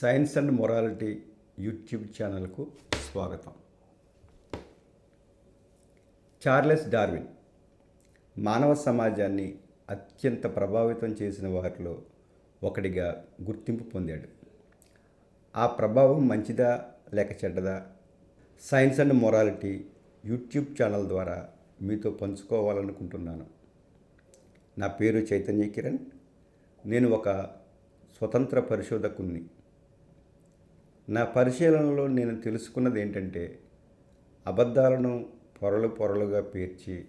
Science and morality YouTube ఛానల్కు స్వాగతం. Charles Darwin మానవ సమాజాన్ని అత్యంత ప్రభావితం చేసిన వారిలో ఒకటిగా గుర్తింపు పొందాడు. ఆ ప్రభావం మంచిదా లేక చెడ్డదా? Science and morality YouTube channel ద్వారా మీతో పంచుకోవాలనుకుంటున్నాను. నా పేరు చైతన్య కిరణ్. నేను ఒక స్వతంత్ర పరిశోధకుణ్ణి. నా పరిశీలనలో నేను తెలుసుకున్నది ఏంటంటే అబద్ధాలను పొరలు పొరలుగా పేర్చి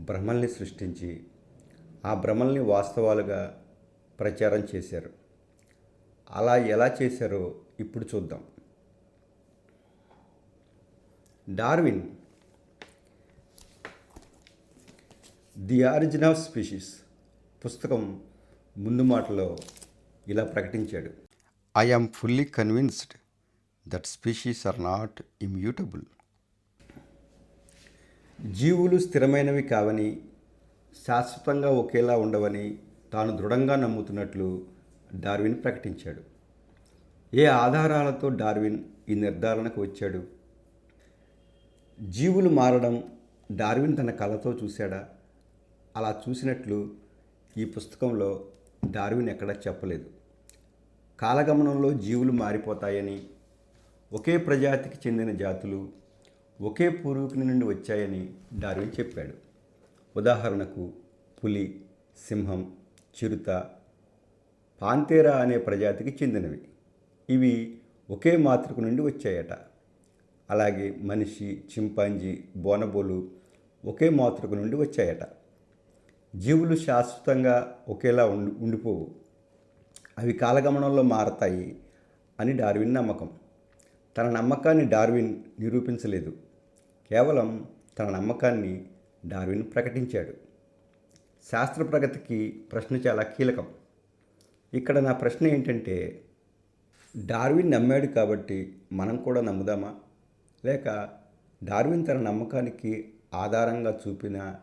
భ్రమల్ని సృష్టించి ఆ భ్రమల్ని వాస్తవాలుగా ప్రచారం చేశారు. అలా ఎలా చేశారో ఇప్పుడు చూద్దాం. Darwin the origin of species పుస్తకం ముందు మాటలో ఇలా ప్రకటించాడు. I am fully convinced that species are not immutable జీవులు స్థిరమైనవి కావని శాశ్వతంగా ఒకేలా ఉండవని తాను దృఢంగా నమ్ముతున్నట్లు డార్విన్ ప్రకటించాడు. ఏ ఆధారాలతో డార్విన్ ఈ నిర్ధారణకు వచ్చాడు? జీవులు మారడం డార్విన్ తన కళతో చూశాడా? అలా చూసినట్లు ఈ పుస్తకంలో డార్విన్ ఎక్కడా చెప్పలేదు. కాలగమనంలో జీవులు మారిపోతాయని ఒకే ప్రజాతికి చెందిన జాతులు ఒకే పూర్వీకుని నుండి వచ్చాయని డార్విన్ చెప్పాడు. ఉదాహరణకు పులి సింహం చిరుత పాంతేరా అనే ప్రజాతికి చెందినవి. ఇవి ఒకే మాతృక నుండి వచ్చాయట. అలాగే మనిషి చింపాంజీ బోనబోలు ఒకే మాతృక నుండి వచ్చాయట. జీవులు శాశ్వతంగా ఒకేలా ఉండి ఉండిపోవు. అవి కాలగమనంలో మారతాయి అని డార్విన్ నమ్మకం. తన నమ్మకాన్ని డార్విన్ నిరూపించలేదు. కేవలం తన నమ్మకాన్ని డార్విన్ ప్రకటించాడు. శాస్త్ర ప్రగతికి ప్రశ్న చాలా కీలకం. ఇక్కడ నా ప్రశ్న ఏంటంటే డార్విన్ నమ్మాడు కాబట్టి మనం కూడా నమ్ముదామా? లేక డార్విన్ తన నమ్మకానికి ఆధారంగా చూపిన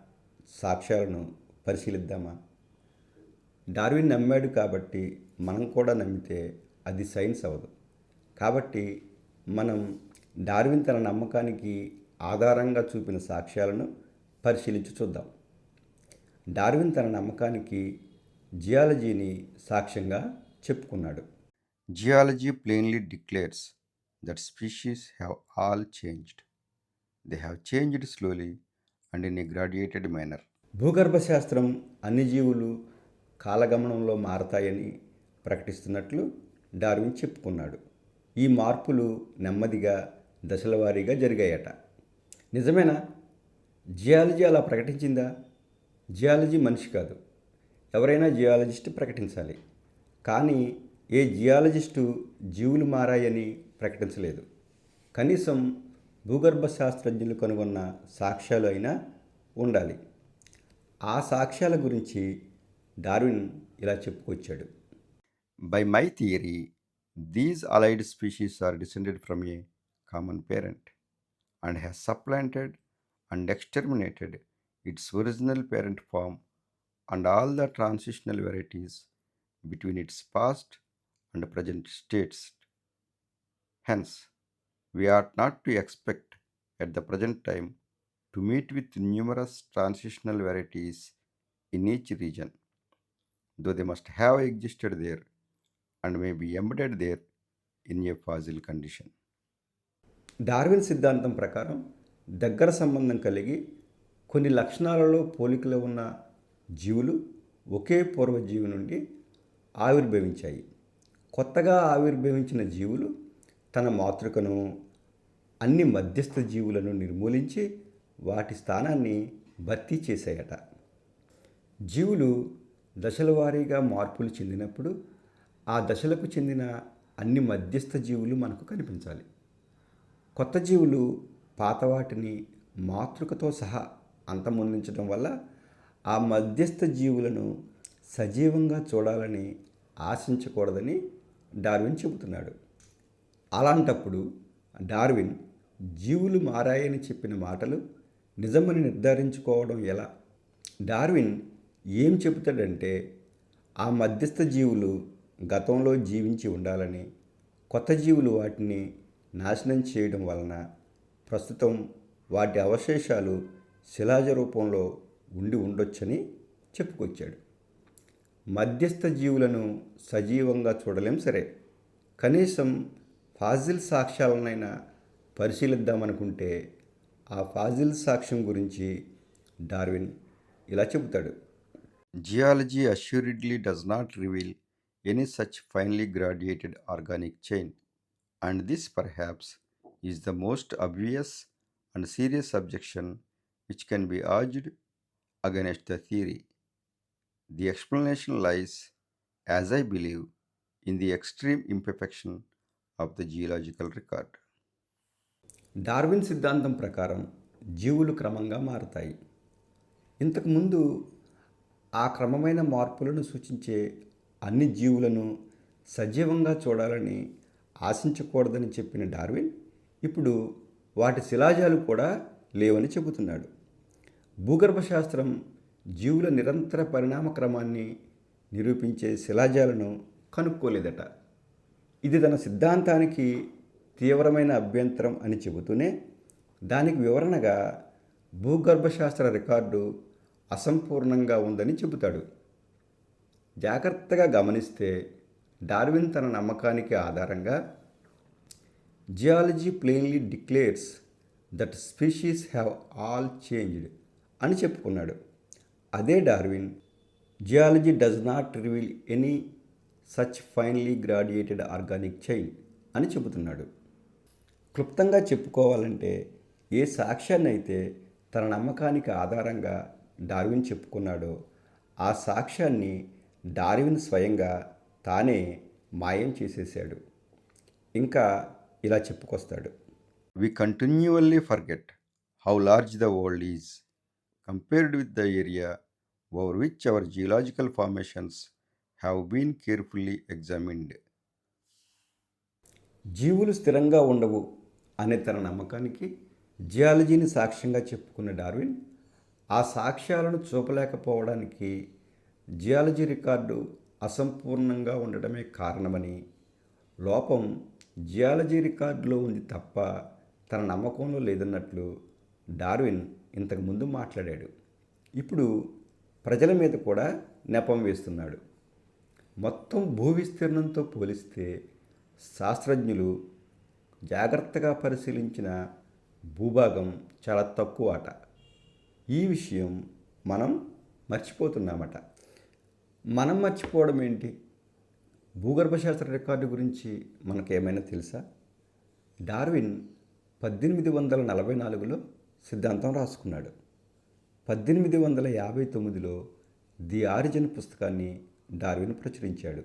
సాక్ష్యాలను పరిశీలిద్దామా? డార్విన్ నమ్మాడు కాబట్టి మనం కూడా నమ్మితే అది సైన్స్ అవ్వదు. కాబట్టి మనం డార్విన్ తన నమ్మకానికి ఆధారంగా చూపిన సాక్ష్యాలను పరిశీలించి చూద్దాం. డార్విన్ తన నమ్మకానికి జియాలజీని సాక్ష్యంగా చెప్పుకున్నాడు. Geology plainly declares that species have all changed. They have changed slowly and in a graduated manner. భూగర్భ శాస్త్రం అన్ని జీవులు కాలగమనంలో మారతాయని ప్రకటిస్తున్నట్లు డార్విన్ చెప్పుకున్నాడు. ఈ మార్పులు నెమ్మదిగా దశల వారీగా జరిగాయట. నిజమేనా? జియాలజీ అలా ప్రకటించిందా? జియాలజీ మనిషి కాదు. ఎవరైనా జియాలజిస్ట్ ప్రకటించాలి. కానీ ఏ జియాలజిస్టు జీవులు మారాయని ప్రకటించలేదు. కనీసం భూగర్భ శాస్త్రజ్ఞులు కనుగొన్న సాక్ష్యాలు అయినా ఉండాలి. ఆ సాక్ష్యాల గురించి డార్విన్ ఇలా చెప్పుకొచ్చాడు by my theory these allied species are descended from a common parent and has supplanted and exterminated its original parent form and all the transitional varieties between its past and present states hence we ought not to expect at the present time to meet with numerous transitional varieties in each region, Though they must have existed there and may be embedded there in a fossil condition Darwin సిద్ధాంతం ప్రకారం దగ్గర సంబంధం కలిగి కొన్ని లక్షణాలలో పోలికలు ఉన్న జీవులు ఒకే పూర్వజీవి నుండి ఆవిర్భవించాయి. కొత్తగా ఆవిర్భవించిన జీవులు తన మాతృకను అన్ని మధ్యస్థ జీవులను నిర్మూలించి వాటి స్థానాన్ని భర్తీ చేశాయట. జీవులు దశల వారీగా మార్పులు చెందినప్పుడు ఆ దశలకు చెందిన అన్ని మధ్యస్థ జీవులు మనకు కనిపించాలి. కొత్త జీవులు పాత వాటిని మాతృకతో సహా అంతమొందించడం వల్ల ఆ మధ్యస్థ జీవులను సజీవంగా చూడాలని ఆశించకూడదని డార్విన్ చెబుతున్నాడు. అలాంటప్పుడు డార్విన్ జీవులు మారాయని చెప్పిన మాటలు నిజమని నిర్ధారించుకోవడం ఎలా? డార్విన్ ఏం చెబుతాడంటే ఆ మధ్యస్థ జీవులు గతంలో జీవించి ఉండాలని కొత్త జీవులు వాటిని నాశనం చేయడం వలన ప్రస్తుతం వాటి అవశేషాలు శిలాజ రూపంలో ఉండి ఉండొచ్చని చెప్పుకొచ్చాడు. మధ్యస్థ జీవులను సజీవంగా చూడలేం సరే. కనీసం ఫాజిల్ సాక్ష్యాలనైనా పరిశీలిద్దామనుకుంటే ఆ ఫాజిల్ సాక్ష్యం గురించి డార్విన్ ఇలా చెబుతాడు. Geology assuredly does not reveal any such finely graduated organic chain and this perhaps is the most obvious and serious objection which can be urged against the theory The explanation lies, as I believe, in the extreme imperfection of the geological record. Darwin సిద్ధాంతం ప్రకారం జీవులు క్రమంగా మారుతాయి ఇంతకుముందు ఆ క్రమమైన మార్పులను సూచించే అన్ని జీవులను సజీవంగా చూడాలని ఆశించకూడదని చెప్పిన డార్విన్ ఇప్పుడు వాటి శిలాజాలు కూడా లేవని చెబుతున్నాడు. భూగర్భ శాస్త్రం జీవుల నిరంతర పరిణామ క్రమాన్ని నిరూపించే శిలాజాలను కనుక్కోలేదట. ఇది తన సిద్ధాంతానికి తీవ్రమైన అభ్యంతరం అని చెబుతూనే దానికి వివరణగా భూగర్భశాస్త్ర రికార్డు అసంపూర్ణంగా ఉందని చెబుతాడు. జాగ్రత్తగా గమనిస్తే డార్విన్ తన నమ్మకానికి ఆధారంగా geology plainly declares that species have all changed అని చెప్పుకున్నాడు. అదే Darwin geology does not reveal any such finely graduated organic chain అని చెబుతున్నాడు. క్లుప్తంగా చెప్పుకోవాలంటే ఏ సాక్ష్యాన్ని అయితే తన నమ్మకానికి ఆధారంగా డార్విన్ చెప్పుకున్నాడో ఆ సాక్ష్యాన్ని డార్విన్ స్వయంగా తానే మాయం చేసేసాడు ఇంకా ఇలా చెప్పుకొస్తాడు. We continually forget how large the world is compared with the area over which our geological formations have been carefully examined జీవులు స్థిరంగా ఉండవు అనే తన నమ్మకానికి జియాలజీని సాక్ష్యంగా చెప్పుకున్న డార్విన్ ఆ సాక్ష్యాలను చూపలేకపోవడానికి జియాలజీ రికార్డు అసంపూర్ణంగా ఉండడమే కారణమని లోపం జియాలజీ రికార్డులో ఉంది తప్ప తన నమ్మకంలో లేదన్నట్లు డార్విన్ ఇంతకుముందు మాట్లాడాడు. ఇప్పుడు ప్రజల మీద కూడా నెపం వేస్తున్నాడు. మొత్తం భూ విస్తీర్ణంతో పోలిస్తే శాస్త్రజ్ఞులు జాగ్రత్తగా పరిశీలించిన భూభాగం చాలా తక్కువ అట ఈ విషయం మనం మర్చిపోతున్నామట. మనం మర్చిపోవడం ఏంటి? భూగర్భశాస్త్ర రికార్డు గురించి మనకేమైనా తెలుసా? డార్విన్ పద్దెనిమిది వందల నలభై నాలుగులో సిద్ధాంతం రాసుకున్నాడు. పద్దెనిమిది వందల యాభై తొమ్మిదిలో ది ఆరిజిన్ పుస్తకాన్ని డార్విన్ ప్రచురించాడు.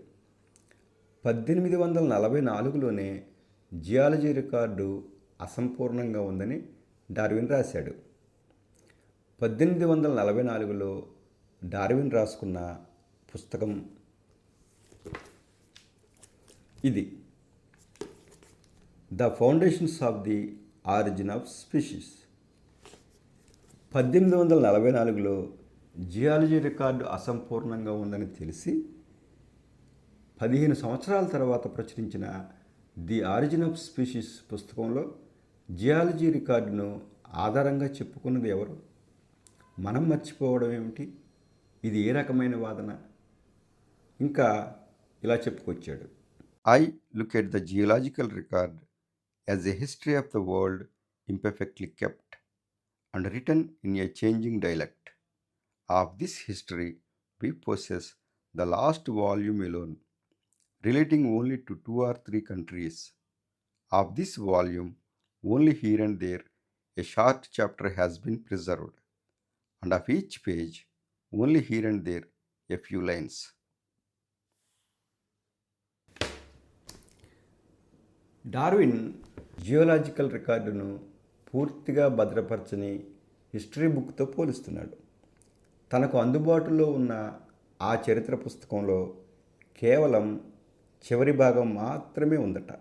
పద్దెనిమిది వందల నలభై నాలుగులోనే జియాలజీ రికార్డు అసంపూర్ణంగా ఉందని డార్విన్ రాశాడు. పద్దెనిమిది వందల నలభై నాలుగులో డార్విన్ రాసుకున్న పుస్తకం ఇది. The foundations of the origin of species. పద్దెనిమిది వందల నలభై నాలుగులో జియాలజీ రికార్డు అసంపూర్ణంగా ఉందని తెలిసి పదిహేను సంవత్సరాల తర్వాత ప్రచురించిన ది ఆరిజిన్ ఆఫ్ స్పీషీస్ పుస్తకంలో జియాలజీ రికార్డును ఆధారంగా చెప్పుకున్నది ఎవరు? మనం మర్చిపోవడం ఏమిటి? ఇది ఏ రకమైన వాదన? ఇంకా ఇలా చెప్పుకొచ్చాడు. I look at the geological record as a history of the world imperfectly kept and return in a changing dialect. Of this history we process the last volume alone relating only to two or three countries. Of this volume only here and there a short chapter has been preserved. And of each page, only here and there a few lines. Darwin geological రికార్డును పూర్తిగా భద్రపరచని history బుక్తో పోలుస్తున్నాడు. తనకు అందుబాటులో ఉన్న ఆ చరిత్ర పుస్తకంలో కేవలం చివరి భాగం మాత్రమే ఉందట.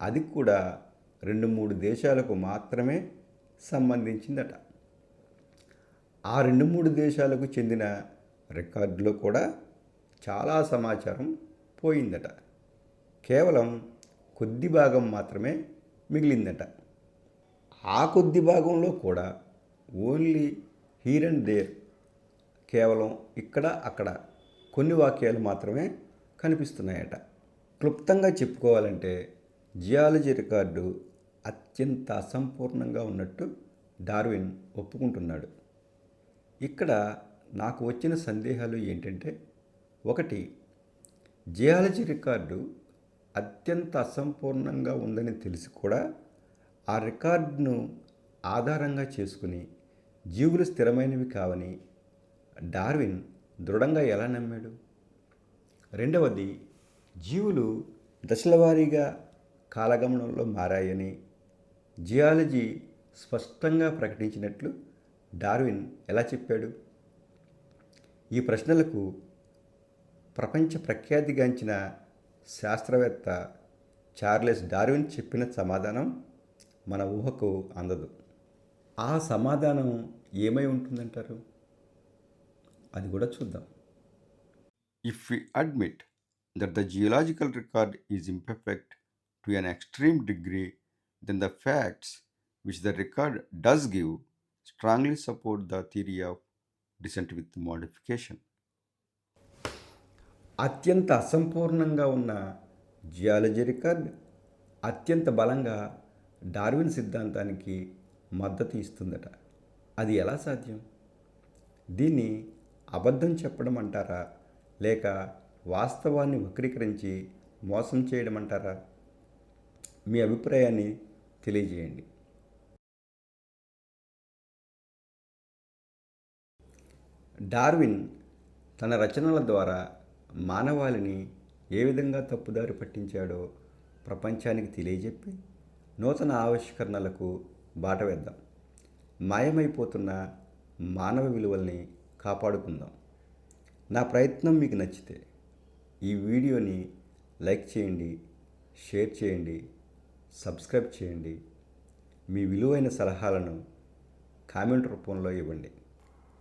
అది కూడా రెండు మూడు దేశాలకు మాత్రమే సంబంధించిందట. ఆ రెండు మూడు దేశాలకు చెందిన రికార్డులో కూడా చాలా సమాచారం పోయిందట. కేవలం కొద్ది భాగం మాత్రమే మిగిలిందట. ఆ కొద్ది భాగంలో కూడా ఓన్లీ హీర్ అండ్ దేర్ కేవలం ఇక్కడ అక్కడ కొన్ని వాక్యాలు మాత్రమే కనిపిస్తున్నాయట. క్లుప్తంగా చెప్పుకోవాలంటే జియాలజీ రికార్డు అత్యంత అసంపూర్ణంగా ఉన్నట్టు డార్విన్ ఒప్పుకుంటున్నాడు. ఇక్కడ నాకు వచ్చిన సందేహాలు ఏంటంటే ఒకటి జియాలజీ రికార్డు అత్యంత అసంపూర్ణంగా ఉందని తెలిసి కూడా ఆ రికార్డును ఆధారంగా చేసుకుని జీవులు స్థిరమైనవి కావని డార్విన్ దృఢంగా ఎలా నమ్మాడు? రెండవది జీవులు దశలవారీగా కాలగమనంలో మారాయని జియాలజీ స్పష్టంగా ప్రకటించినట్లు డార్విన్ ఎలా చెప్పాడు? ఈ ప్రశ్నలకు ప్రపంచ ప్రఖ్యాతిగాంచిన శాస్త్రవేత్త చార్లెస్ డార్విన్ చెప్పిన సమాధానం మన ఊహకు అందదు. ఆ సమాధానం ఏమై ఉంటుందంటారు? అది కూడా చూద్దాం. If we admit that the geological record is imperfect to an extreme degree then the facts which the record does give strongly support the theory of descent with modification అత్యంత అసంపూర్ణంగా ఉన్న జియాలజీ రికార్డ్ అత్యంత బలంగా Darwin సిద్ధాంతానికి మద్దతు ఇస్తుందట. అది ఎలా సాధ్యం? దీన్ని అబద్ధం చెప్పడం అంటారా? లేక వాస్తవాన్ని వక్రీకరించి మోసం చేయడం అంటారా? మీ అభిప్రాయాన్ని తెలియజేయండి. డార్విన్ తన రచనల ద్వారా మానవాళిని ఏ విధంగా తప్పుదారి పట్టించాడో ప్రపంచానికి తెలియజెప్పి నూతన ఆవిష్కరణలకు బాట వేద్దాం. మాయమైపోతున్న మానవ విలువల్ని కాపాడుకుందాం. నా ప్రయత్నం మీకు నచ్చితే ఈ వీడియోని లైక్ చేయండి షేర్ చేయండి సబ్స్క్రైబ్ చేయండి. మీ విలువైన సలహాలను కామెంట్ రూపంలో ఇవ్వండి.